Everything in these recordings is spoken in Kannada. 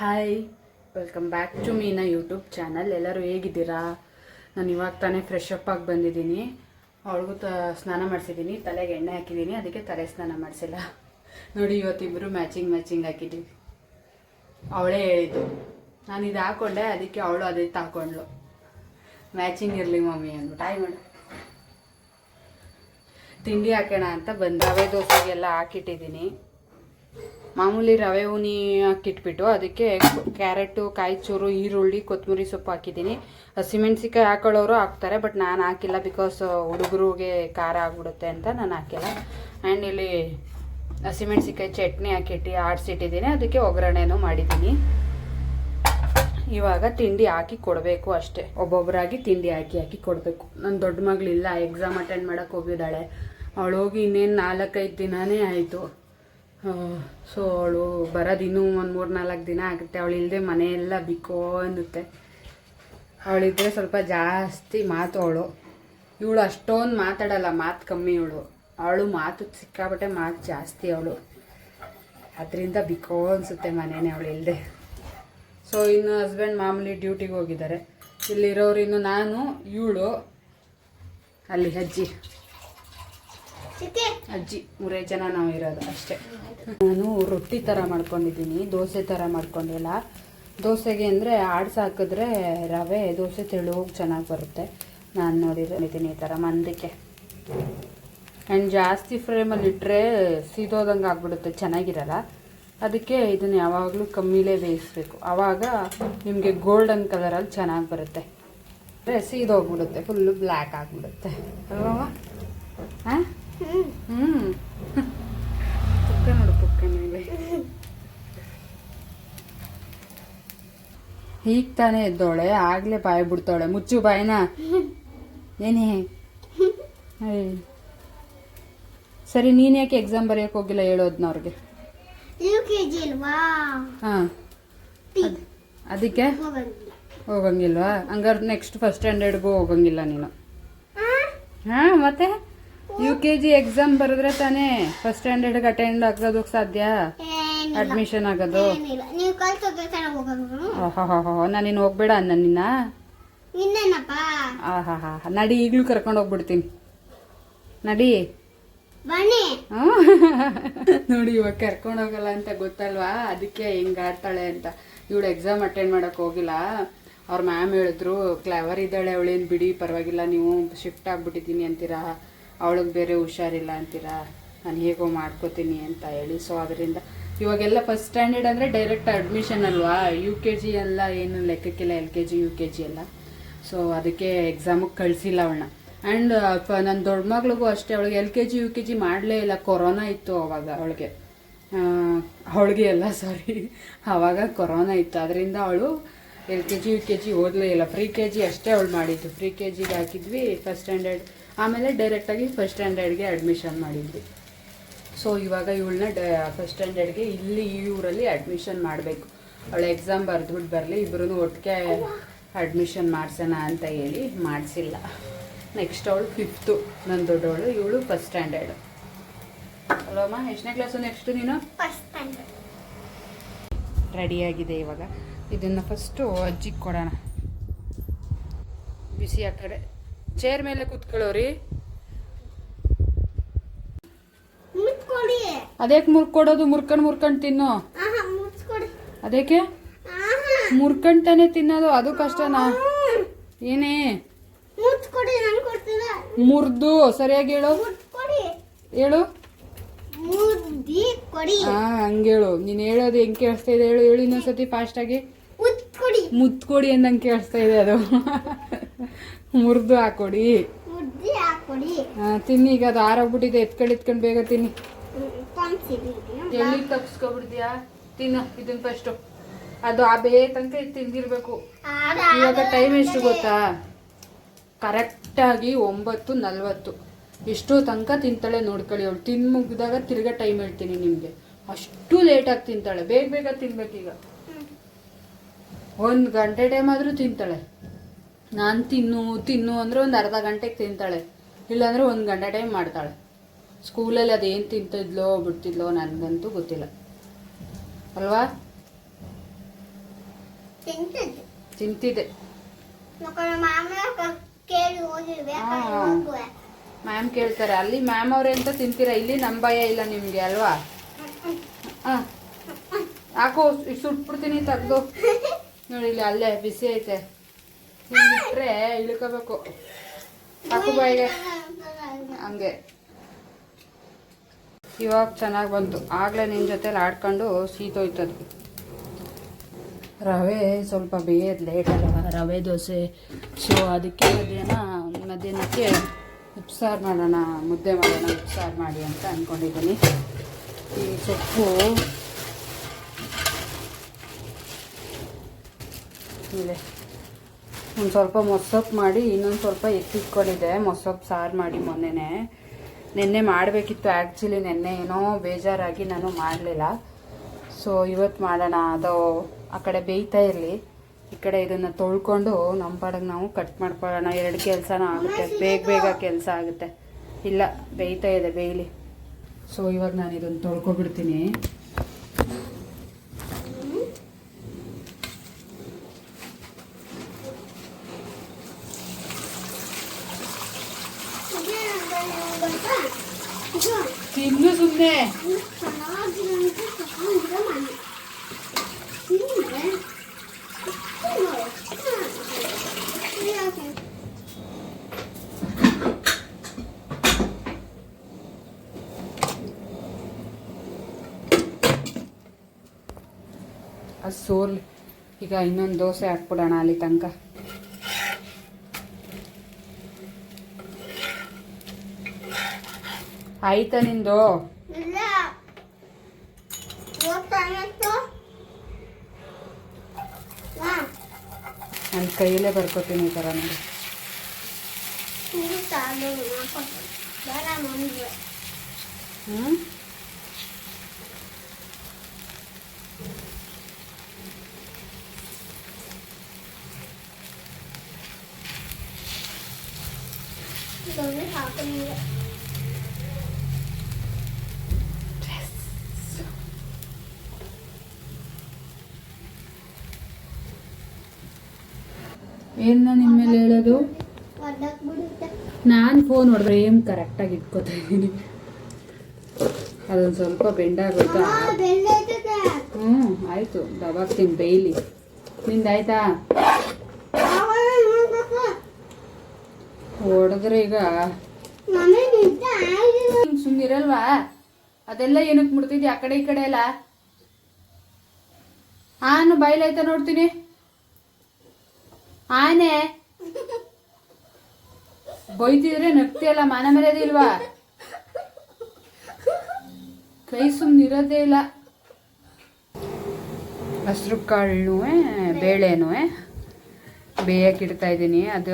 Hi welcome back to Meena YouTube channel ಎಲ್ಲರೂ ಹೇಗಿದ್ದೀರಾ? ನಾನು ಇವಾಗ ತಾನೇ ಫ್ರೆಶ್ ಅಪ್ ಆಗಿ ಬಂದಿದ್ದೀನಿ. ಅವಳಿಗೂ ತ, ಸ್ನಾನ ಮಾಡಿಸಿದ್ದೀನಿ. ತಲೆಗೆ ಎಣ್ಣೆ ಹಾಕಿದ್ದೀನಿ. ಅದಕ್ಕೆ ತಲೆ ಸ್ನಾನ ಮಾಡಿಸಿಲ್ಲ. ನೋಡಿ ಇವತ್ತಿಬ್ಬರು ಮ್ಯಾಚಿಂಗ್ ಮ್ಯಾಚಿಂಗ್ ಹಾಕಿದ್ದೀವಿ. ಅವಳೇ ಹೇಳಿದ್ದು. ನಾನು ಇದು ಹಾಕೊಂಡೆ, ಅದಕ್ಕೆ ಅವಳು ಅದೇ ತಾಕೊಂಡ್ಳು. ಮ್ಯಾಚಿಂಗ್ ಇರಲಿ ಮಮ್ಮಿ ಅಂದ್ಬಿಟ್ಟು. ಆಯ್ ಮಾಡು ತಿಂಡಿ ಹಾಕೋಣ ಅಂತ ಬಂದು, ರವೆ ದೋಸೆಗೆಲ್ಲ ಹಾಕಿಟ್ಟಿದ್ದೀನಿ. ಮಾಮೂಲಿ ರವೆ ಉನಿ ಹಾಕಿಟ್ಬಿಟ್ಟು ಅದಕ್ಕೆ ಕ್ಯಾರೆಟು ಕಾಯಿ ಚೂರು ಈರುಳ್ಳಿ ಕೊತ್ತಂಬರಿ ಸೊಪ್ಪು ಹಾಕಿದ್ದೀನಿ. ಹಸಿಮೆಣ್ಸಿಕಾಯಿ ಹಾಕೊಳ್ಳೋರು ಹಾಕ್ತಾರೆ, ಬಟ್ ನಾನು ಹಾಕಿಲ್ಲ ಬಿಕಾಸ್ ಹುಡುಗರಿಗೆ ಖಾರ ಆಗ್ಬಿಡುತ್ತೆ ಅಂತ ನಾನು ಹಾಕಿಲ್ಲ. ಆ್ಯಂಡ್ ಇಲ್ಲಿ ಹಸಿಮೆಣ್ಸಿಕಾಯಿ ಚಟ್ನಿ ಹಾಕಿಟ್ಟು ಆಡಿಸಿಟ್ಟಿದ್ದೀನಿ. ಅದಕ್ಕೆ ಒಗ್ಗರಣೆನೂ ಮಾಡಿದ್ದೀನಿ. ಇವಾಗ ತಿಂಡಿ ಹಾಕಿ ಕೊಡಬೇಕು ಅಷ್ಟೇ. ಒಬ್ಬೊಬ್ಬರಾಗಿ ತಿಂಡಿ ಹಾಕಿ ಹಾಕಿ ಕೊಡಬೇಕು. ನನ್ನ ದೊಡ್ಡ ಮಗಳಿಲ್ಲ ಎಕ್ಸಾಮ್ ಅಟೆಂಡ್ ಮಾಡೋಕ್ಕೆ ಹೋಗಿದ್ದಾಳೆ. ಅವಳು ಹೋಗಿ ಇನ್ನೇನು ನಾಲ್ಕೈದು ದಿನನೇ ಆಯಿತು. ಸೊ ಅವಳು ಬರೋದು ಇನ್ನೂ ಒಂದು ಮೂರು ನಾಲ್ಕು ದಿನ ಆಗುತ್ತೆ. ಅವಳು ಇಲ್ಲದೆ ಮನೆಯೆಲ್ಲ ಬಿಕ್ಕೋ ಅನ್ನುತ್ತೆ ಅವಳಿದ್ರೆ ಸ್ವಲ್ಪ ಜಾಸ್ತಿ ಮಾತು ಅವಳು. ಇವಳು ಅಷ್ಟೊಂದು ಮಾತಾಡಲ್ಲ, ಮಾತು ಕಮ್ಮಿ ಇವಳು. ಅವಳು ಮಾತು ಸಿಕ್ಕಾಬಟ್ಟೆ ಮಾತು ಜಾಸ್ತಿ ಅವಳು. ಅದರಿಂದ ಬಿಕೋ ಅನಿಸುತ್ತೆ ಮನೇನೆ ಅವಳು ಇಲ್ಲದೆ ಸೊ ಇನ್ನು ಹಸ್ಬೆಂಡ್ ಮಾಮೂಲಿ ಡ್ಯೂಟಿಗೆ ಹೋಗಿದ್ದಾರೆ. ಇಲ್ಲಿರೋರು ಇನ್ನು ನಾನು, ಇವಳು, ಅಲ್ಲಿ ಅಜ್ಜಿ. ಅಜ್ಜಿ, ಮೂರೇ ಜನ ನಾವು ಇರೋದು ಅಷ್ಟೇ. ನಾನು ರೊಟ್ಟಿ ಥರ ಮಾಡ್ಕೊಂಡಿದ್ದೀನಿ, ದೋಸೆ ಥರ ಮಾಡ್ಕೊಂಡಿಲ್ಲ. ದೋಸೆಗೆ ಅಂದರೆ ಆಡ್ಸ್ ಹಾಕಿದ್ರೆ ರವೆ, ದೋಸೆ ತೆಳುವಾಗಿ ಚೆನ್ನಾಗಿ ಬರುತ್ತೆ. ನಾನು ನೋಡಿದ್ದೀನಿ ಈ ಥರ ಮಂದಕ್ಕೆ. ಆ್ಯಂಡ್ ಜಾಸ್ತಿ ಫ್ರೇಮಲ್ಲಿ ಇಟ್ಟರೆ ಸೀದೋದಂಗೆ ಆಗ್ಬಿಡುತ್ತೆ, ಚೆನ್ನಾಗಿರಲ್ಲ. ಅದಕ್ಕೆ ಇದನ್ನು ಯಾವಾಗಲೂ ಕಮ್ಮಿಲೇ ಬೇಯಿಸ್ಬೇಕು. ಆವಾಗ ನಿಮಗೆ ಗೋಲ್ಡನ್ ಕಲರಲ್ಲಿ ಚೆನ್ನಾಗಿ ಬರುತ್ತೆ. ಸೀದೋಗ್ಬಿಡುತ್ತೆ ಫುಲ್ಲು ಬ್ಲ್ಯಾಕ್ ಆಗಿಬಿಡುತ್ತೆ. ಅಲ್ವಾ? ಹಾಂ ಹ್ಞೂ ಪುಕ್ಕ ನೋಡು ಪುಕ್ಕ ಮೇಲೆ ಈಗ ತಾನೇ ಎದ್ದೋಳೆ ಆಗ್ಲೇ ಬಾಯಿ ಬಿಡ್ತಾಳೆ ಮುಚ್ಚು ಬಾಯಿನ. ಏನೇ. ಸರಿ ನೀನ್ ಯಾಕೆ ಎಕ್ಸಾಮ್ ಬರೆಯಕ್ ಹೋಗಿಲ್ಲ ಹೇಳೋದ್ನ ಅವ್ರಿಗೆ? ಹಾಂ. ಅದಕ್ಕೆ? ಹೋಗಂಗಿಲ್ವಾ? ಹಂಗಾರೆ ನೆಕ್ಸ್ಟ್ ಫಸ್ಟ್ ಸ್ಟ್ಯಾಂಡರ್ಡ್ಗೂ ಹೋಗಂಗಿಲ್ಲ ನೀನು. ಹಾಂ ಮತ್ತೆ? ಯು ಕೆ ಜಿ ಎಕ್ಸಾಮ್ ಬರೆದ್ರೆ ತಾನೇ ಫಸ್ಟ್ ಸ್ಟ್ಯಾಂಡರ್ಡ್ಗೆ ಅಟೆಂಡ್ ಆಗೋದಕ್ಕೆ ಸಾಧ್ಯ? ಅಡ್ಮಿಷನ್ ಆಗೋದು? ನೀವು ಚೆನ್ನಾಗಿ ಹೋಗೋದು. ನಾನು ನೀನು ಹೋಗ್ಬೇಡ ಅನ್ನ ನಿನ್ನ? ಇನ್ನೇನಪ್ಪ ಆಹಾ ಹಾ ನಡಿ ಈಗಲೂ ಕರ್ಕೊಂಡು ಹೋಗ್ಬಿಡ್ತೀನಿ. ನಡಿ. ಬನ್ನಿ. ನೋಡಿ ಇವಾಗ ಕರ್ಕೊಂಡು ಹೋಗಲ್ಲ ಅಂತ ಗೊತ್ತಲ್ವಾ? ಅದಕ್ಕೆ ಹಿಂಗೆ ಆಡ್ತಾಳೆ ಅಂತ. ಇವಳು ಎಕ್ಸಾಮ್ ಅಟೆಂಡ್ ಮಾಡೋಕೆ ಹೋಗಿಲ್ಲ. ಅವ್ರ ಮ್ಯಾಮ್ ಹೇಳಿದ್ರು ಕ್ಲವರ್ ಇದ್ದಾಳೆ ಅವಳೇನು ಬಿಡಿ ಪರವಾಗಿಲ್ಲ ನೀವು ಶಿಫ್ಟ್ ಆಗ್ಬಿಟ್ಟಿದ್ದೀನಿ ಅಂತೀರಾ? ಅವಳಿಗೆ ಬೇರೆ ಹುಷಾರಿಲ್ಲ ಅಂತೀರಾ? ನಾನು ಹೇಗೋ ಮಾಡ್ಕೋತೀನಿ ಅಂತ ಹೇಳಿ. ಸೊ ಅದರಿಂದ ಇವಾಗೆಲ್ಲ ಫಸ್ಟ್ ಸ್ಟ್ಯಾಂಡರ್ಡ್ ಅಂದರೆ ಡೈರೆಕ್ಟ್ ಅಡ್ಮಿಷನ್ ಅಲ್ವಾ? ಯು ಕೆ ಜಿ ಎಲ್ಲ ಏನು ಲೆಕ್ಕಕ್ಕಿಲ್ಲ L K G U K G ಎಲ್ಲ. ಸೊ ಅದಕ್ಕೆ ಎಕ್ಸಾಮಿಗೆ ಕಳಿಸಿಲ್ಲ ಅವಳನ್ನ. ಆ್ಯಂಡ್ ನನ್ನ ದೊಡ್ಡ ಮಗಳಿಗೂ ಅಷ್ಟೇ, ಅವಳಿಗೆ L K G U K G ಮಾಡಲೇ ಇಲ್ಲ. ಕೊರೋನಾ ಇತ್ತು ಅವಾಗ ಅವಳಿಗೆ. ಅವಳಿಗೆ ಎಲ್ಲ ಸಾರಿ ಆವಾಗ ಕೊರೋನಾ ಇತ್ತು. ಅದರಿಂದ ಅವಳು L K G U K G ಓದಲೇ ಇಲ್ಲ. ಫ್ರೀ ಕೆ ಜಿ ಅಷ್ಟೇ ಅವಳು ಮಾಡಿದ್ದು. ಫ್ರೀ ಕೆ ಜಿಗೆ ಹಾಕಿದ್ವಿ. ಫಸ್ಟ್ ಸ್ಟ್ಯಾಂಡರ್ಡ್ ಆಮೇಲೆ ಡೈರೆಕ್ಟಾಗಿ ಫಸ್ಟ್ ಸ್ಟ್ಯಾಂಡರ್ಡ್ಗೆ ಅಡ್ಮಿಷನ್ ಮಾಡಿದ್ವಿ. ಸೊ ಇವಾಗ ಇವಳನ್ನ ಡ ಫಸ್ಟ್ ಸ್ಟ್ಯಾಂಡರ್ಡ್ಗೆ ಇಲ್ಲಿ ಈ ಊರಲ್ಲಿ ಅಡ್ಮಿಷನ್ ಮಾಡಬೇಕು. ಅವಳು ಎಕ್ಸಾಮ್ ಬರೆದ್ಬಿಟ್ಟು ಬರಲಿ ಇಬ್ಬರೂ ಒಟ್ಟಿಗೆ ಅಡ್ಮಿಷನ್ ಮಾಡಿಸೋಣ ಅಂತ ಹೇಳಿ ಮಾಡಿಸಿಲ್ಲ. ನೆಕ್ಸ್ಟ್ ಅವಳು ಫಿಫ್ತು ನನ್ನ ದೊಡ್ಡವಳು ಇವಳು ಫಸ್ಟ್ ಸ್ಟ್ಯಾಂಡರ್ಡ್ ಅಲ್ವಮ್ಮ ಎಷ್ಟನೇ ಕ್ಲಾಸು ನೆಕ್ಸ್ಟು ನೀನು? ರೆಡಿಯಾಗಿದೆ ಇವಾಗ. ಇದನ್ನು ಫಸ್ಟು ಅಜ್ಜಿಗೆ ಕೊಡೋಣ. ಬಿಸಿ ಆ ಕಡೆ ಚೇರ್ ಮೇಲೆ ಕುತ್ಕೊಳ್ಳೋರಿ ಅದೇಕೆ ಮುರ್ಕೊಡೋದು ಮುರ್ಕಂಡ್ ಮುರ್ಕಂಡ್ ತಿನ್ನು. ಅದಕ್ಕೆ ಮುರ್ಕೊಂಡು ತಾನೇ ತಿನ್ನೋದು ಅದು ಕಷ್ಟನಾ? ಏನೇ? ಮುರ್ದು ಸರಿಯಾಗಿ ಹೇಳು. ಹೇಳು. ಹಾ ಹಂಗೆ ಹೇಳು. ನೀನು ಹೇಳೋದು ಹೆಂಗ್ ಕೇಳಿಸ್ತಾ ಇದೆ ಹೇಳು ಹೇಳು ಇನ್ನೊಂದ್ಸತಿ ಫಾಸ್ಟ್ ಆಗಿ. ಮುತ್ಕೊಡಿ ಅಂದಂಗೆ ಕೇಳಿಸ್ತಾ ಇದೆ ಅದು. ಮುರಿದು ಹಾಕೊಡಿ. ಮುದ್ದಿ ಹಾಕೊಡಿ. ಆ, ತಿನ್ನಿ ಈಗ ಅದು ಆರೋಗ್ಬಿಟ್ಟಿದೆ. ಎತ್ಕೊಂಡು ಎತ್ಕೊಂಡು ಬೇಗ ತಿನ್ನಿ. ಎಲ್ಲಿ ತಪ್ಸ್ಕೊಬಿಡ್ತೀಯಾ ತಿನ್ನ ಇದನ್ ಫಸ್ಟು ಅದು ಆ ಬೇ ತನಕ ತಿಂದಿರ್ಬೇಕು. ಇವಾಗ ಟೈಮ್ ಎಷ್ಟು ಗೊತ್ತಾ? ಕರೆಕ್ಟಾಗಿ ಒಂಬತ್ತು ನಲ್ವತ್ತು. ಎಷ್ಟು ತನಕ ತಿಂತಾಳೆ ನೋಡ್ಕೊಳ್ಳಿ ಅವಳು. ತಿನ್ ಮುಗಿದಾಗ ತಿರ್ಗಾ ಟೈಮ್ ಹೇಳ್ತೀನಿ ನಿಮಗೆ. ಅಷ್ಟು ಲೇಟಾಗಿ ತಿಂತಾಳೆ. ಬೇಗ ಬೇಗ ತಿನ್ಬೇಕೀಗ. ಒಂದು ಗಂಟೆ ಟೈಮ್ ಆದರೂ ತಿಂತಾಳೆ. ನಾನು ತಿನ್ನು ತಿನ್ನು ಅಂದರೆ ಒಂದು ಅರ್ಧ ಗಂಟೆಗೆ ತಿಂತಾಳೆ. ಇಲ್ಲಾಂದರೆ ಒಂದು ಗಂಟೆ ಟೈಮ್ ಮಾಡ್ತಾಳೆ. ಸ್ಕೂಲಲ್ಲಿ ಅದೇನು ತಿಂತಿದ್ಲೋ ಬಿಡ್ತಿದ್ಲೋ ನನಗಂತೂ ಗೊತ್ತಿಲ್ಲ. ಅಲ್ವಾ? ತಿಂತಿದೆ ತಿಂತಿದ್ದೆ. ಮ್ಯಾಮ್ ಕೇಳ್ತಾರೆ ಅಲ್ಲಿ ಮ್ಯಾಮ್ ಅವ್ರೆ ಅಂತ ತಿಂತೀರಾ? ಇಲ್ಲಿ ನಮ್ಮ ಭಯ ಇಲ್ಲ ನಿಮಗೆ ಅಲ್ವಾ? ಹಾಂ. ಹಾಕು ಸುಟ್ಬಿಡ್ತೀನಿ ತೆಗ್ದು. ನೋಡಿ ಇಲ್ಲಿ ಅಲ್ಲೇ ಬಿಸಿ ಐತೆ. ಬಿಟ್ರೆ ಇಳ್ಕೋಬೇಕು. ಹಾಕು ಬಾಯಿಗೆ ಹಂಗೆ. ಇವಾಗ ಚೆನ್ನಾಗಿ ಬಂತು. ಆಗಲೇ ನಿನ್ನ ಜೊತೆಲಿ ಆಡ್ಕೊಂಡು ಸೀತೋಯ್ತದು ರವೆ ಸ್ವಲ್ಪ ಬೇಯೋದು ಲೇಟ್ ರವೆ, ದೋಸೆ ಸೊ ಅದಕ್ಕೆ ಮಧ್ಯಾಹ್ನ, ಮಧ್ಯಾಹ್ನಕ್ಕೆ ಉಪ್ಸಾರು ಮಾಡೋಣ, ಮುದ್ದೆ ಮಾಡೋಣ, ಉಪ್ಸಾರು ಮಾಡಿ ಅಂತ ಅಂದ್ಕೊಂಡಿದ್ದೀನಿ ಈ ಸೊಪ್ಪು ಇದೆ. ಒಂದು ಸ್ವಲ್ಪ ಮೊಸೊಪ್ಪು ಮಾಡಿ, ಇನ್ನೊಂದು ಸ್ವಲ್ಪ ಎತ್ತಿಟ್ಕೊಂಡಿದ್ದೆ. ಮೊಸೊಪ್ಪು ಸಾರು ಮಾಡಿ ಮೊನ್ನೆನೆ. ನಿನ್ನೆ ಮಾಡಬೇಕಿತ್ತು. ಆ್ಯಕ್ಚುಲಿ ನಿನ್ನೆ ಏನೋ ಬೇಜಾರಾಗಿ ನಾನು ಮಾಡಲಿಲ್ಲ. ಸೊ ಇವತ್ತು ಮಾಡೋಣ. ಅದು ಆ ಕಡೆ ಬೇಯ್ತಾ ಇರಲಿ. ಈ ಕಡೆ ಇದನ್ನು ತೊಳ್ಕೊಂಡು ನಮ್ಮ ಪಾಡಿಗೆ ನಾವು ಕಟ್ ಮಾಡ್ಕೊಳ್ಳೋಣ. ಎರಡು ಕೆಲಸನ ಆಗುತ್ತೆ. ಬೇಗ ಬೇಗ ಕೆಲಸ ಆಗುತ್ತೆ. ಇಲ್ಲ, ಬೇಯ್ತಾ ಇದೆ, ಬೇಯಲಿ. ಸೊ ಇವಾಗ ನಾನು ಇದನ್ನು ತೊಳ್ಕೊಬಿಡ್ತೀನಿ. ತಿನ್ನು ಸುಮ್ಮನೆ ಅದು ಸೋರ್ಲಿ ಈಗ ಇನ್ನೊಂದು ದೋಸೆ ಹಾಕ್ಬಿಡೋಣ ಅಲ್ಲಿ ತನಕ. ಆಯ್ತಾ ನಿಂದು ಇಲ್ಲ ಓದ್ತಾಯಿತ್ತು ಹಾ ನನ್ನ ಕೈಯಲ್ಲೇ ಬರ್ಕೋತೀನಿ ಈ ಥರ ನೋಡಿ ತಿಂಗುತ್ತಾ ಅದು ಹಾಕೊಂಡು ಬೇಡ ಮುಂದೆ ಹ್ಞೂ ಇದೊಂದು ಹಾಕೊಂಡು ಏನು ನಿಮ್ಮ ಮೇಲೆ ಹೇಳೋದು? ನಾನ್ ಫೋನ್ ಹೊಡೆದ್ರೆ ಏನು ಕರೆಕ್ಟಾಗಿ ಇಟ್ಕೋತಾ ಇದ್ದೀನಿ. ಅದೊಂದು ಸ್ವಲ್ಪ ಬೆಂಡಾಗೋಯ್ತಾ. ಹ್ಞೂ ಆಯಿತು. ದಬಾಕ್ತೀನಿ ಬೇಯ್ಲಿ ನಿಂದಾಯ್ತಾ. ಹೊಡೆದ್ರೆ ಈಗ. ಸುಮ್ಮನಿರಲ್ವಾ ಅದೆಲ್ಲ ಏನಕ್ಕೆ ಮುಡ್ತಿದ್ಯಾ ಆ ಕಡೆ ಈ ಕಡೆ ಎಲ್ಲ? ಹಾನು ಬಾಯ್ಲಾಯ್ತಾ ನೋಡ್ತೀನಿ? ಆನೆ. ಬೈತಿದ್ರೆ ನಗ್ತಿಯಲ್ಲ ಮಾನ ಮರ್ಯಾದಿಲ್ವಾ ಕೈ ಸುಮ್ಮನಿರೋದೇ ಇಲ್ಲ. ಹಸ್ರು ಕಾಳು ಬೇಳೆನೂ ಬೇಯಕ್ಕೆ ಇಡ್ತಾ ಇದ್ದೀನಿ. ಅದು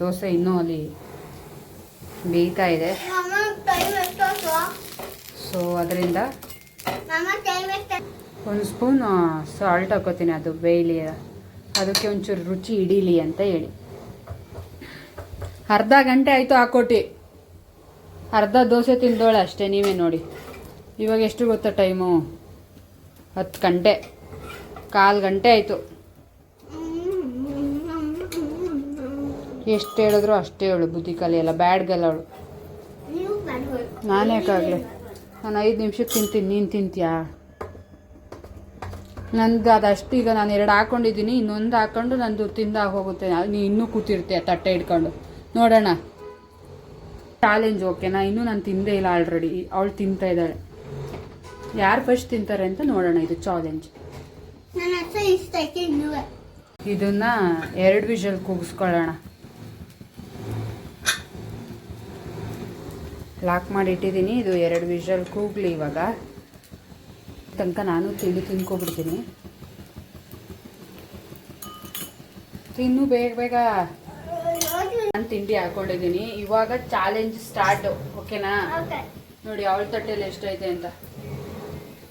ದೋಸೆ ಇನ್ನೂ ಅಲ್ಲಿ ಬೇಯ್ತಾ ಇದೆ? ಸೊ ಅದರಿಂದ? ಒಂದು ಸ್ಪೂನ್ ಸಾಲ್ಟ್ ಹಾಕೋತೀನಿ ಅದು ಬೇಯಲಿ ಅದಕ್ಕೆ ಒಂಚೂರು ರುಚಿ ಹಿಡೀಲಿ ಅಂತ ಹೇಳಿ. ಅರ್ಧ ಗಂಟೆ ಆಯಿತು ಹಾಕೋಟಿ ಅರ್ಧ ದೋಸೆ ತಿಂದೋಳೆ ಅಷ್ಟೇ, ನೀವೇ ನೋಡಿ. ಇವಾಗ ಎಷ್ಟು ಗೊತ್ತಾ ಟೈಮು? ಹತ್ತು ಗಂಟೆ. ಕಾಲು ಗಂಟೆ ಆಯಿತು. ಎಷ್ಟು ಹೇಳಿದ್ರು ಅಷ್ಟೇ ಹೇಳು ಬುದ್ಧಿ ಕಲಿಯಲ್ಲ ಬ್ಯಾಡ್ಗಲ್ಲ ಅವಳು. ನಾನು ಯಾಕಾಗಲಿ? ನಾನು ಐದು ನಿಮಿಷಕ್ಕೆ ತಿಂತೀನಿ, ನೀನು ತಿಂತೀಯಾ? ನಂದು ಅದಷ್ಟು ಈಗ ನಾನು ಎರಡು ಹಾಕೊಂಡಿದ್ದೀನಿ ಇನ್ನೊಂದು ಹಾಕೊಂಡು ನಂದು ತಿಂದ ಹೋಗುತ್ತೆ ನೀ ಇನ್ನೂ ಕೂತಿರ್ತೀಯ ತಟ್ಟೆ ಇಟ್ಕೊಂಡು ನೋಡೋಣ. ಚಾಲೆಂಜ್ ಓಕೆನಾ ಇನ್ನೂ ನಾನು ತಿಂದೇ ಇಲ್ಲ ಆಲ್ರೆಡಿ ಅವಳು ತಿಂತಾ ಇದ್ದಾಳೆ. ಯಾರು ಫಸ್ಟ್ ತಿಂತಾರೆ ಅಂತ ನೋಡೋಣ ಇದು ಚಾಲೆಂಜ್. ಇದನ್ನ ಎರಡು ವಿಷಲ್ ಕೂಗಿಸ್ಕೊಳ್ಳೋಣ. ಲಾಕ್ ಮಾಡಿ ಇಟ್ಟಿದ್ದೀನಿ. ಇದು ಎರಡು ವಿಷಲ್ ಕೂಗ್ಲಿ ಇವಾಗ. ತನಕ ನಾನು ತಿಂಡಿ ತಿನ್ಕೊಬಿಡ್ತೀನಿ. ತಿನ್ನು ಬೇಗ ಬೇಗ. ನಾನು ತಿಂಡಿ ಹಾಕೊಂಡಿದ್ದೀನಿ. ಇವಾಗ ಚಾಲೆಂಜ್ ಸ್ಟಾರ್ಟ್ ಓಕೆನಾ. ನೋಡಿ ಅವಳ ತಟ್ಟೆಯಲ್ಲಿ ಎಷ್ಟೈತೆ ಅಂತ.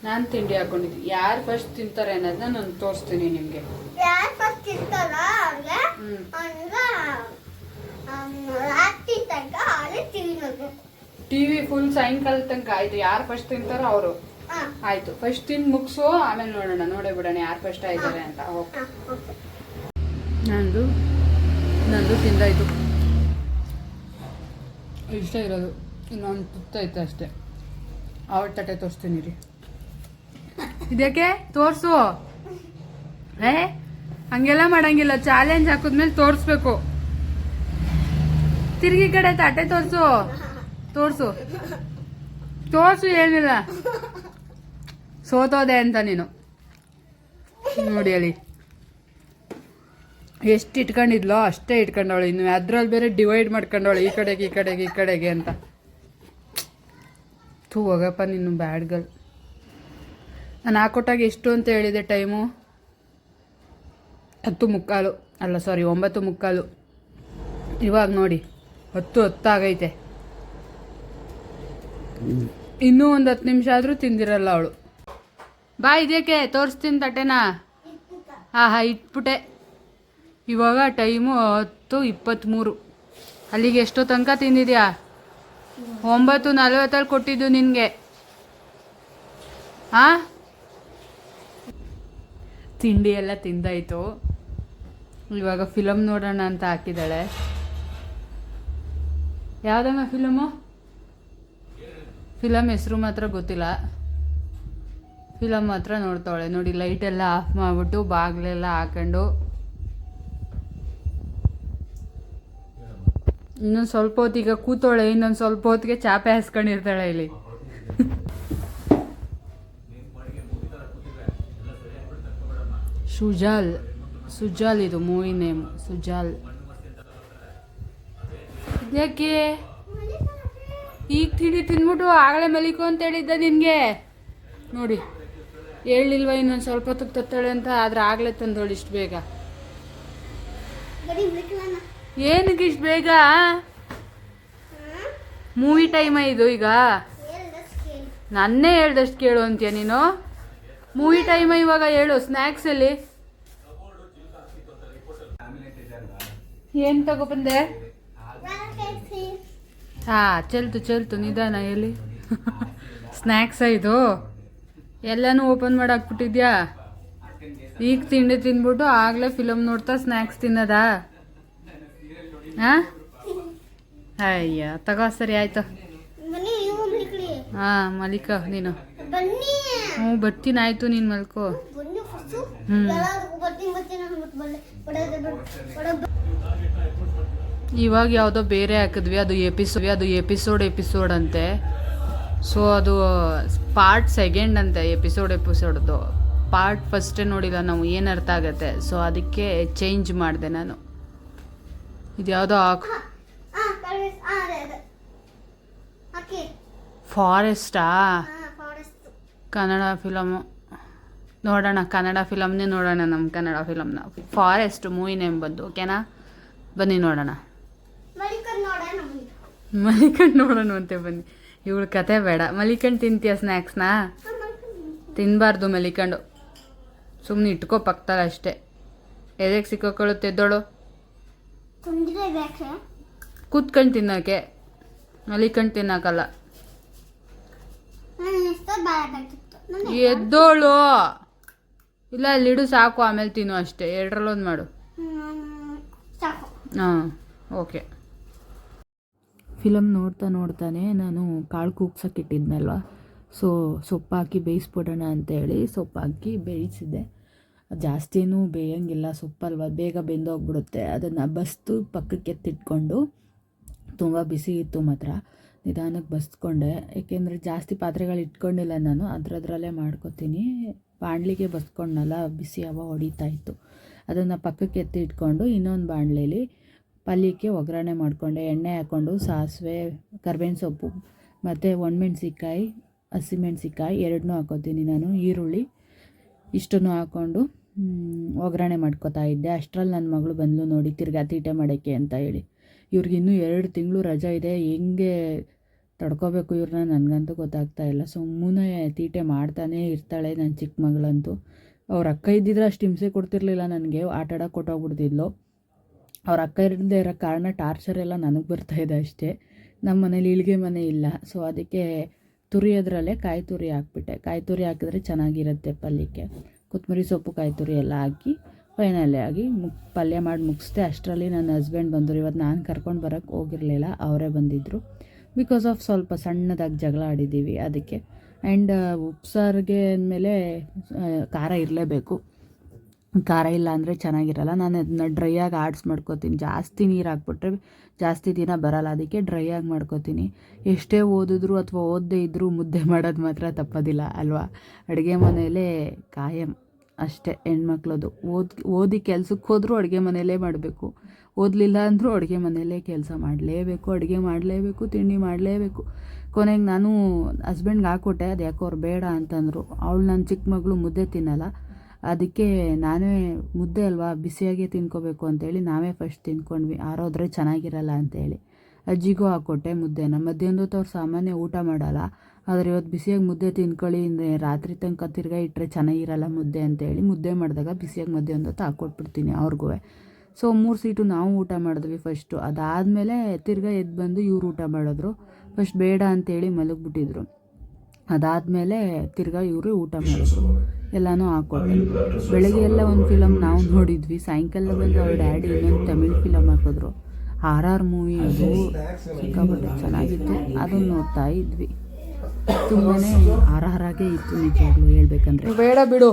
ನಾನು ತಿಂಡಿ ಹಾಕೊಂಡಿದ್ದೀನಿ. ಯಾರು ಫಸ್ಟ್ ತಿಂತಾರೆ ಅನ್ನೋದನ್ನ ನಾನು ತೋರಿಸ್ತೀನಿ ನಿಮಗೆ. ಟಿವಿ ಫುಲ್ ಸಾಯಂಕಾಲ ತನಕ ಆಯ್ತು. ಯಾರು ಫಸ್ಟ್ ತಿಂತಾರೋ ಅವರು. ಆಯ್ತು. ಫಸ್ಟ್ ತಿನ್ ಮುಗಿಸು ಆಮೇಲೆ ನೋಡೋಣ. ನೋಡೇ ಬಿಡೋಣ ಯಾರು ಫಸ್ಟ್ ಆಯ್ತಾರೆ ಅಂತ. ಓಕೆ. ನಂದು ನಂದು ತಿಂದಾಯ್ತು. ಇಷ್ಟ ಇರೋದು. ಇನ್ನೊಂದು ತುತ್ತೈತೆ ಅಷ್ಟೇ. ಅವಳ ತಟ್ಟೆ ತೋರಿಸ್ತೀನಿ ರೀ ಇದಕ್ಕೆ ತೋರಿಸು. ಏ ಹಂಗೆಲ್ಲ ಮಾಡಂಗಿಲ್ಲ. ಚಾಲೆಂಜ್ ಹಾಕಿದ್ಮೇಲೆ ತೋರಿಸ್ಬೇಕು. ತಿರುಗಿ ಕಡೆ ತಟ್ಟೆ ತೋರಿಸು. ತೋರಿಸು. ತೋರಿಸು ಏನಿಲ್ಲ. ಸೋತೋದೆ ಅಂತ ನೀನು. ನೋಡಿ ಅಲ್ಲಿ ಎಷ್ಟು ಇಟ್ಕೊಂಡಿದ್ಲೋ ಅಷ್ಟೇ ಇಟ್ಕೊಂಡವಳು. ಇನ್ನು ಅದ್ರಲ್ಲಿ ಬೇರೆ ಡಿವೈಡ್ ಮಾಡ್ಕೊಂಡವಳು. ಈ ಕಡೆಗೆ ಈ ಕಡೆಗೆ ಈ ಕಡೆಗೆ ಅಂತ. ತೂ ಹೋಗಪ್ಪ ನೀನು ಬ್ಯಾಡ್ಗಲ್ ನಾನು ಹಾಕೊಟ್ಟಾಗ ಎಷ್ಟು ಅಂತ ಹೇಳಿದೆ ಟೈಮು? ಹತ್ತು ಮುಕ್ಕಾಲು. ಅಲ್ಲ ಸಾರಿ ಒಂಬತ್ತು ಮುಕ್ಕಾಲು. ಇವಾಗ ನೋಡಿ ಹತ್ತು ಹೊತ್ತಾಗೈತೆ ಇನ್ನೂ ಒಂದು ಹತ್ತು ನಿಮಿಷ ಆದರೂ ತಿಂದಿರಲ್ಲ ಅವಳು. ಬಾ ಇದಕ್ಕೆ ತೋರಿಸ್ತೀನಿ ತಟ್ಟೆನಾ. ಹಾಂ ಹಾಂ ಇಟ್ಬಿಟ್ಟೆ. ಇವಾಗ ಟೈಮು ಹತ್ತು ಇಪ್ಪತ್ತ್ಮೂರು. ಅಲ್ಲಿಗೆ ಎಷ್ಟೋ ತನಕ ತಿಂದಿದ್ಯಾ? ಒಂಬತ್ತು ನಲ್ವತ್ತಲ್ಲಿ ಕೊಟ್ಟಿದ್ದು ನಿನಗೆ. ಹಾಂ ತಿಂಡಿ ಎಲ್ಲ ತಿಂದಾಯಿತು. ಇವಾಗ ಫಿಲಮ್ ನೋಡೋಣ ಅಂತ ಹಾಕಿದ್ದಾಳೆ. ಯಾವುದಮ್ಮ ಫಿಲಮು ಫಿಲಮ್ ಹೆಸರು ಮಾತ್ರ ಗೊತ್ತಿಲ್ಲ. ಫಿಲಮ್ ಮಾತ್ರ ನೋಡ್ತಾಳೆ ನೋಡಿ ಲೈಟೆಲ್ಲ ಆಫ್ ಮಾಡಿಬಿಟ್ಟು ಬಾಗಿಲೆಲ್ಲ ಹಾಕೊಂಡು. ಇನ್ನೊಂದು ಸ್ವಲ್ಪ ಹೊತ್ತಿಗೆ ಕೂತೋಳೆ ಇನ್ನೊಂದು ಸ್ವಲ್ಪ ಹೊತ್ತಿಗೆ ಚಾಪೆ ಹಾಸ್ಕೊಂಡಿರ್ತಾಳೆ ಇಲ್ಲಿ. ಸುಜಾಲ್ ಸುಜಾಲ್ ಇದು ಮೂವಿ ನೇಮ್ ಸುಜಾಲ್. ಯಾಕೆ ಈಗ ತಿಂಡಿ ತಿಂದ್ಬಿಟ್ಟು ಆಗಲೇ ಮಲಿಕು ಅಂತ ಹೇಳಿದ್ದ ನಿನಗೆ? ನೋಡಿ. ಹೇಳಿಲ್ವ ಇನ್ನೊಂದು ಸ್ವಲ್ಪ ಹೊತ್ತಿಗೆ ತತ್ತಾಳೆ ಅಂತ ಆದ್ರೆ ಆಗ್ಲೇ ತಂದೋಳು ಇಷ್ಟು ಬೇಗ. ಏನಕ್ಕೆ ಇಷ್ಟು ಬೇಗ? ಮೂವಿ ಟೈಮ ಇದು ಈಗ. ನನ್ನೇ ಹೇಳ್ದಷ್ಟು ಕೇಳು ಅಂತೀಯ ನೀನು? ಮೂವಿ ಟೈಮ ಇವಾಗ ಹೇಳು ಸ್ನ್ಯಾಕ್ಸಲ್ಲಿ ಏನು ತಗೋ ಬಂದೆ? ಹಾ ಚೆಲ್ತು ಚೆಲ್ತು ನಿಧಾನ ಎಲ್ಲಿ ಸ್ನ್ಯಾಕ್ಸ ಇದು? ಎಲ್ಲನೂ ಓಪನ್ ಮಾಡಾಕ್ಬಿಟ್ಟಿದ್ಯಾ? ಈಗ ತಿಂಡಿ ತಿಂದ್ಬಿಟ್ಟು ಆಗಲೇ ಫಿಲಮ್ ನೋಡ್ತಾ ಸ್ನ್ಯಾಕ್ಸ್ ತಿನ್ನೋದಾ? ಹಾಂ ಅಯ್ಯ ತಗೋ ಸರಿ ಆಯ್ತು. ಹಾಂ ಮಲಿಕ ನೀನು. ಹ್ಞೂ ಬರ್ತೀನಿ ಆಯ್ತು ನೀನು ಮಲ್ಕೋ. ಹ್ಞೂ ಇವಾಗ ಯಾವುದೋ ಬೇರೆ ಹಾಕಿದ್ವಿ ಅದು ಎಪಿಸೋಡ್ ಅದು ಎಪಿಸೋಡ್ ಎಪಿಸೋಡ್ ಅಂತೆ. ಸೊ ಅದು ಪಾರ್ಟ್ ಸೆಕೆಂಡ್ ಅಂತೆ ಎಪಿಸೋಡ್ ಎಪಿಸೋಡ್ದು ಪಾರ್ಟ್ ಫಸ್ಟೇ ನೋಡಿಲ್ಲ ನಾವು ಏನು ಅರ್ಥ ಆಗುತ್ತೆ? ಸೊ ಅದಕ್ಕೆ ಚೇಂಜ್ ಮಾಡಿದೆ ನಾನು. ಇದು ಯಾವುದೋ ಹಾಕಿ. ಫಾರೆಸ್ಟಾ ಕನ್ನಡ ಫಿಲಮು ನೋಡೋಣ ಕನ್ನಡ ಫಿಲಮ್ನೇ ನೋಡೋಣ ನಮ್ಮ ಕನ್ನಡ ಫಿಲಮ್ನ ಫಾರೆಸ್ಟ್ ಮೂವಿ ನೇಮ್ ಬಂದು ಓಕೆನಾ ಬನ್ನಿ ನೋಡೋಣ. ಮಲಿಕಂಡು ನೋಡೋಣ ಅಂತೆ ಬನ್ನಿ. ಇವಳು ಕತೆ ಬೇಡ. ಮಲಿಕಂಡು ತಿಂತೀಯ ಸ್ನ್ಯಾಕ್ಸ್ನ ತಿನ್ನಬಾರ್ದು ಮಲಿಕಂಡು. ಸುಮ್ಮನೆ ಇಟ್ಕೋ ಪಕ್ತಾಳೆ ಅಷ್ಟೇ. ಎದಕ್ಕೆ ಸಿಕ್ಕೋಕೊಳ್ಳುತ್ತೆ ಎದ್ದೋಳು? ಕೂತ್ಕೊಂಡು ತಿನ್ನೋಕೆ. ಮಲಿಕಂಡು ತಿನ್ನೋಕ್ಕಲ್ಲ ಎದ್ದೋಳು. ಇಲ್ಲ ಲಿಡು ಸಾಕು. ಆಮೇಲೆ ತಿನ್ನು ಅಷ್ಟೇ. ಎರಡರಲ್ಲೊಂದು ಮಾಡು. ಹಾಂ ಓಕೆ. ಫಿಲಮ್ ನೋಡ್ತಾ ನೋಡ್ತಾನೆ ನಾನು ಕಾಳು ಕೂಗ್ಸಕ್ಕೆ ಇಟ್ಟಿದ್ನಲ್ವ? ಸೊ ಸೊಪ್ಪು ಹಾಕಿ ಬೇಯಿಸ್ಬಿಡೋಣ ಅಂತೇಳಿ ಸೊಪ್ಪು ಹಾಕಿ ಬೇಯಿಸಿದ್ದೆ ಜಾಸ್ತಿನೂ ಬೇಯಂಗಿಲ್ಲ, ಸೊಪ್ಪಲ್ವ? ಬೇಗ ಬೆಂದೋಗ್ಬಿಡುತ್ತೆ. ಅದನ್ನು ಬಸ್ತು ಪಕ್ಕಕ್ಕೆ ಎತ್ತಿಟ್ಕೊಂಡು ತುಂಬ ಬಿಸಿ ಇತ್ತು ಮಾತ್ರ. ನಿಧಾನಕ್ಕೆ ಬಸ್ಕೊಂಡೆ ಏಕೆಂದರೆ ಜಾಸ್ತಿ ಪಾತ್ರೆಗಳು ಇಟ್ಕೊಂಡಿಲ್ಲ ನಾನು. ಅದರದ್ರಲ್ಲೇ ಮಾಡ್ಕೊತೀನಿ. ಬಾಣಲಿಗೆ ಬಸ್ಕೊಂಡಲ್ಲ ಬಿಸಿ ಹವ ಹೊಡಿತಾ ಇತ್ತು. ಅದನ್ನು ಪಕ್ಕಕ್ಕೆ ಎತ್ತಿ ಇಟ್ಕೊಂಡು ಇನ್ನೊಂದು ಬಾಣಲೆಲಿ ಪಲ್ಯಕ್ಕೆ ಒಗ್ಗರಣೆ ಮಾಡಿಕೊಂಡೆ, ಎಣ್ಣೆ ಹಾಕ್ಕೊಂಡು, ಸಾಸಿವೆ, ಕರ್ಬೇವಿನ ಸೊಪ್ಪು, ಮತ್ತು ಒಣಮೆಣ್ಸಿಕಾಯಿ ಹಸಿಮೆಣ್ಸಿಕಾಯಿ ಎರಡನ್ನೂ ಹಾಕೋತೀನಿ ನಾನು, ಈರುಳ್ಳಿ ಇಷ್ಟನ್ನು ಹಾಕ್ಕೊಂಡು ಒಗ್ಗರಣೆ ಮಾಡ್ಕೊತಾ ಇದ್ದೆ. ಅಷ್ಟರಲ್ಲಿ ನನ್ನ ಮಗಳು ಬಂದಳು ನೋಡಿ, ತಿರ್ಗಾ ತೀಟೆ ಮಾಡೋಕ್ಕೆ ಅಂತ ಹೇಳಿ. ಇವ್ರಿಗಿನ್ನೂ ಎರಡು ತಿಂಗಳು ರಜಾ ಇದೆ, ಹೆಂಗೆ ತಡ್ಕೋಬೇಕು ಇವ್ರನ್ನ ನನಗಂತೂ ಗೊತ್ತಾಗ್ತಾ ಇಲ್ಲ. ಸುಮ್ಮನೆ ತೀಟೆ ಮಾಡ್ತಾನೇ ಇರ್ತಾಳೆ ನನ್ನ ಚಿಕ್ಕ ಮಗಳಂತೂ. ಅವ್ರ ಅಕ್ಕ ಇದ್ದಿದ್ರೆ ಅಷ್ಟು ಹಿಂಸೆ ಕೊಡ್ತಿರ್ಲಿಲ್ಲ ನನಗೆ ಆಟಾಡೋಕೆ ಕೊಟ್ಟೋಗ್ಬಿಡ್ತಿದ್ಲು. ಅವ್ರ ಅಕ್ಕ ಇರದೇ ಇರೋ ಕಾರಣ ಟಾರ್ಚರ್ ಎಲ್ಲ ನನಗೆ ಬರ್ತಾ ಇದೆ ಅಷ್ಟೇ. ನಮ್ಮ ಮನೇಲಿ ಇಳಿಗೆ ಮನೆ ಇಲ್ಲ. ಸೊ ಅದಕ್ಕೆ ತುರಿಯೋದ್ರಲ್ಲೇ ಕಾಯಿ ತುರಿ ಹಾಕ್ಬಿಟ್ಟೆ. ಕಾಯಿ ತುರಿ ಹಾಕಿದ್ರೆ ಚೆನ್ನಾಗಿರುತ್ತೆ ಪಲ್ಯಕ್ಕೆ. ಕೊತ್ತಂಬರಿ ಸೊಪ್ಪು, ಕಾಯಿ ತುರಿ ಎಲ್ಲ ಹಾಕಿ ಫೈನಲಿ ಆಗಿ ಮುಗ್ ಪಲ್ಯ ಮಾಡಿ ಮುಗಿಸ್ದೆ. ಅಷ್ಟರಲ್ಲಿ ನನ್ನ ಹಸ್ಬೆಂಡ್ ಬಂದರು. ಇವತ್ತು ನಾನು ಕರ್ಕೊಂಡು ಬರೋಕ್ಕೆ ಹೋಗಿರಲಿಲ್ಲ. ಅವರೇ ಬಂದಿದ್ದರು ಬಿಕಾಸ್ ಆಫ್ ಸ್ವಲ್ಪ ಸಣ್ಣದಾಗಿ ಜಗಳ ಆಡಿದ್ದೀವಿ ಅದಕ್ಕೆ. ಆ್ಯಂಡ್ ಉಪ್ಸಾರಿಗೆ ಅಂದಮೇಲೆ ಖಾರ ಇರಲೇಬೇಕು. ಖಾರ ಇಲ್ಲ ಅಂದರೆ ಚೆನ್ನಾಗಿರಲ್ಲ. ನಾನು ಅದನ್ನ ಡ್ರೈಯಾಗಿ ಆಡ್ಸ್ ಮಾಡ್ಕೋತೀನಿ. ಜಾಸ್ತಿ ನೀರು ಹಾಕ್ಬಿಟ್ರೆ ಜಾಸ್ತಿ ದಿನ ಬರಲ್ಲ. ಅದಕ್ಕೆ ಡ್ರೈಯಾಗಿ ಮಾಡ್ಕೋತೀನಿ. ಎಷ್ಟೇ ಓದಿದ್ರು ಅಥವಾ ಓದದೇ ಇದ್ದರೂ ಮುದ್ದೆ ಮಾಡೋದು ಮಾತ್ರ ತಪ್ಪೋದಿಲ್ಲ, ಅಲ್ವಾ? ಅಡುಗೆ ಮನೆಯಲ್ಲೇ ಕಾಯಂ ಅಷ್ಟೇ ಹೆಣ್ಮಕ್ಳದು. ಓದ್, ಓದಿ ಕೆಲ್ಸಕ್ಕೆ ಹೋದರೂ ಅಡುಗೆ ಮನೆಯಲ್ಲೇ ಮಾಡಬೇಕು. ಓದಲಿಲ್ಲ ಅಂದರೂ ಅಡುಗೆ ಮನೆಯಲ್ಲೇ ಕೆಲಸ ಮಾಡಲೇಬೇಕು. ಅಡುಗೆ ಮಾಡಲೇಬೇಕು, ತಿಂಡಿ ಮಾಡಲೇಬೇಕು. ಕೊನೆಗೆ ನಾನು ಹಸ್ಬೆಂಡ್ಗೆ ಹಾಕ್ಕೊಟ್ಟೆ. ಅದು ಯಾಕೋ ಅವ್ರು ಬೇಡ ಅಂತಂದರು. ಅವಳು ನನ್ನ ಚಿಕ್ಕ ಮಗಳು ಮುದ್ದೆ ತಿನ್ನಲ್ಲ. ಅದಕ್ಕೆ ನಾನೇ ಮುದ್ದೆ ಅಲ್ವಾ? ಬಿಸಿಯಾಗೆ ತಿನ್ಕೋಬೇಕು ಅಂತೇಳಿ ನಾವೇ ಫಸ್ಟ್ ತಿನ್ಕೊಂಡ್ವಿ. ಆರೋದ್ರೆ ಚೆನ್ನಾಗಿರಲ್ಲ ಅಂತೇಳಿ. ಅಜ್ಜಿಗೂ ಹಾಕ್ಕೊಟ್ಟೆ ಮುದ್ದೆನ ಮಧ್ಯಾಹ್ನದ ಹೊತ್ತು ಅವ್ರು ಸಾಮಾನ್ಯ ಊಟ ಮಾಡಲ್ಲ. ಆದರೆ ಇವತ್ತು ಬಿಸಿಯಾಗಿ ಮುದ್ದೆ ತಿನ್ಕೊಳ್ಳಿ ರಾತ್ರಿ ತನಕ ತಿರ್ಗಾ ಇಟ್ಟರೆ ಚೆನ್ನಾಗಿರಲ್ಲ ಮುದ್ದೆ ಅಂತೇಳಿ ಮುದ್ದೆ ಮಾಡಿದಾಗ ಬಿಸಿಯಾಗಿ ಮಧ್ಯಾಹ್ನದ ಹೊತ್ತು ಹಾಕ್ಕೊಟ್ಬಿಡ್ತೀನಿ ಅವ್ರಿಗೂ. ಸೊ ಮೂರು ಸೀಟು ನಾವು ಊಟ ಮಾಡಿದ್ವಿ ಫಸ್ಟು ಅದಾದಮೇಲೆ ತಿರ್ಗಾ ಎದ್ದು ಬಂದು ಇವ್ರು ಊಟ ಮಾಡಿದ್ರು. ಫಸ್ಟ್ ಬೇಡ ಅಂತೇಳಿ ಮಲಗಿಬಿಟ್ಟಿದ್ರು. ಅದಾದಮೇಲೆ ತಿರ್ಗಾ ಇವರು ಊಟ ಮಾಡಿದ್ರು. ಎಲ್ಲನೂ ಹಾಕ್ಕೊಟ್ಟೆ ಬೆಳಗ್ಗೆ ಎಲ್ಲ ಒಂದು ಫಿಲಮ್ ನಾವು ನೋಡಿದ್ವಿ. ಸಾಯಂಕಾಲ ಬಂದು ಅವ್ರ ಡ್ಯಾಡಿ ಇನ್ನೊಂದು ತಮಿಳ್ ಫಿಲಮ್ ಹಾಕಿದ್ರು. ಆರ್ ಆರ್ ಮೂವಿ ಅದು ಸಿಕ್ಕಾಪಟ್ಟೆ ಚೆನ್ನಾಗಿತ್ತು. ಅದನ್ನು ನೋಡ್ತಾ ಇದ್ವಿ. ತುಂಬಾ ಆರ್ ಆರ್ ಆಗೇ ಇತ್ತು ನಿಜವಾಗ್ಲೂ ಹೇಳ್ಬೇಕಂದ್ರೆ. ಬೇಡ ಬಿಡು.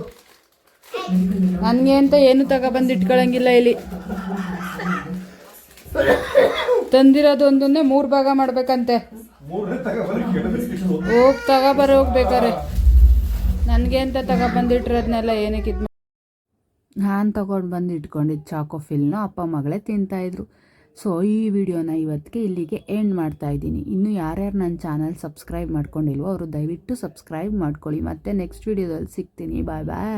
ನನಗೆ ಅಂತ ಏನು ತಗೊಬಂದು ಇಟ್ಕೊಳ್ಳಂಗಿಲ್ಲ ಇಲ್ಲಿ. ತಂದಿರೋದೊಂದನ್ನೇ ಮೂರು ಭಾಗ ಮಾಡ್ಬೇಕಂತೆ. ಹೋಗಿ ಬರ ಹೋಗ್ಬೇಕಾರೆ ನನಗೆ ಅಂತ ತಗೊಬಂದಿಟ್ಟಿರೋದನ್ನೆಲ್ಲ ಏನಕ್ಕೆ ಇದು ನಾನು ತಗೊಂಡು ಬಂದು ಇಟ್ಕೊಂಡಿದ್ದು ಚಾಕೋ ಫಿಲ್ನ ಅಪ್ಪ ಮಗಳೇ ತಿಂತಾಯಿದ್ರು ಸೊ ಈ ವಿಡಿಯೋನ ಇವತ್ತಿಗೆ ಇಲ್ಲಿಗೆ ಎಂಡ್ ಮಾಡ್ತಾ ಇದ್ದೀನಿ. ಇನ್ನು ಯಾರ್ಯಾರು ನನ್ನ ಚಾನಲ್ ಸಬ್ಸ್ಕ್ರೈಬ್ ಮಾಡ್ಕೊಂಡಿಲ್ವೋ, ಅವರು ದಯವಿಟ್ಟು ಸಬ್ಸ್ಕ್ರೈಬ್ ಮಾಡ್ಕೊಳ್ಳಿ. ಮತ್ತೆ ನೆಕ್ಸ್ಟ್ ವಿಡಿಯೋದಲ್ಲಿ ಸಿಗ್ತೀನಿ. ಬಾಯ್ ಬಾಯ್